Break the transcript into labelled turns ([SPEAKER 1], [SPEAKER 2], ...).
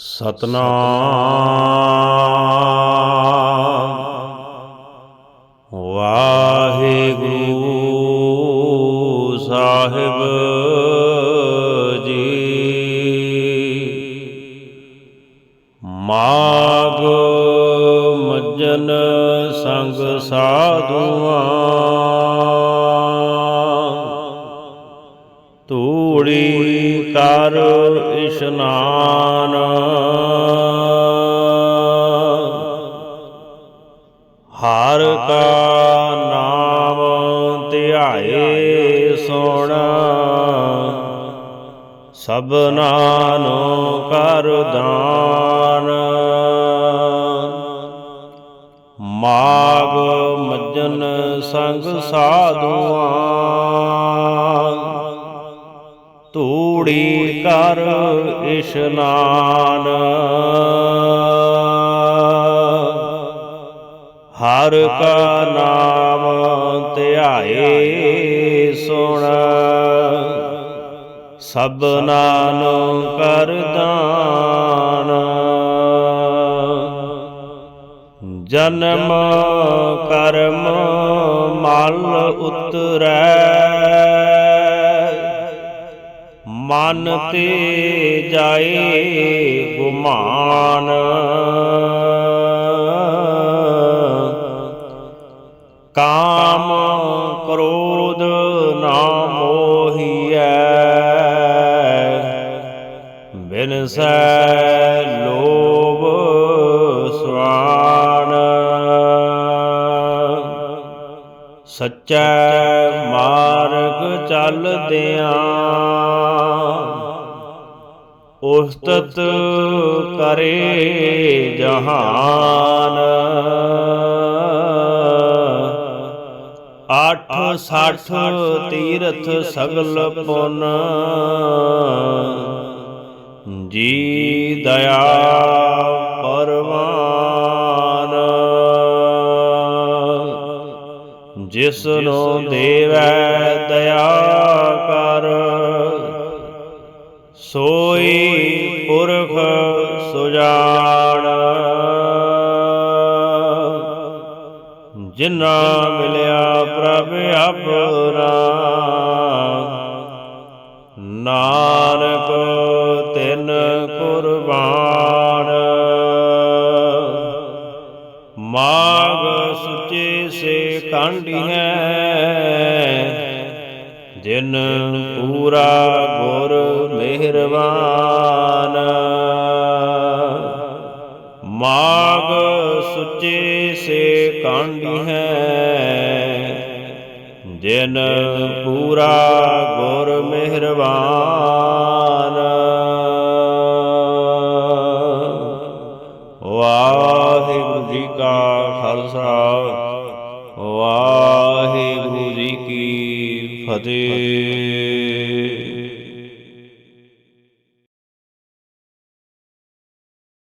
[SPEAKER 1] ਸਤਨਾਮ। ਵਾਹਿਗੁਰੂ ਸਾਹਿਬ ਜੀ। ਮਾਗ ਮਜਨ ਸੰਗ ਸਾਧੂਆਂ। ਧੂੜੀ ਕਰ ਇਸ਼ਨਾਨ। ਹਰ ਕਾ ਨਾਮ ਧਿਆਏ ਸੁਣ। ਸਭਨਾ ਨੂੰ ਕਰ ਦਾਨ। ਮਾਗ ਮੱਜਨ ਸੰਗ ਸਾਧੂਆਂ। ਧੂੜੀ ਕਰ ਇਸ਼ਨਾਨ। ਹਰ ਕਾ ਨਾਮ ਧਿਆਏ ਸੁਣ। ਸਭਨਾ ਨੂੰ ਕਰ ਦਾਨ। ਜਨਮ ਕਰਮ ਮਲ ਉਤਰੈ। ਮਨ ਤੇ ਜਾਏ ਗੁਮਾਨ। ਕਾਮ ਕ੍ਰੋਧ ਨਾ ਮੋਹੀਐ। ਬਿਨਸੈ ਲੋਭ ਸੱਚਾ ਮਾਰਗ ਚੱਲਦਿਆਂ ਉਸਤਤ ਕਰੇ ਜਹਾਨ। ਆਠ ਸੱਠ ਤੀਰਥ ਸਗਲ ਪੁਨ। ਜੀ ਦਇਆ ਜਿਸ ਨੂੰ ਦੇਵੈ ਦਇਆ ਕਰ। ਸੋਈ ਪੁਰਖ ਸੁਜਾਨ। ਜਿਨਾ ਮਿਲਿਆ ਪ੍ਰਭ ਆਪਣਾ ਨਾਨਕ ਸੇ ਕਾਂਡੀਐ ਜਿਨ ਪੂਰਾ ਗੁਰ ਮਿਹਰਬਾਨ। ਮਾਗ ਸੁਚੇ ਸੇ ਕਾਂਡੀ ਹੈ ਜਿਨ ਪੂਰਾ ਗੁਰ ਮਿਹਰਬਾਨ। ਵਾਹਿਗੁਰੂ ਜੀ ਕਾ ਖਾਲਸਾ। ਵਾਹਿਗੁਰੂ ਜੀ ਕੀ ਫਤਿਹ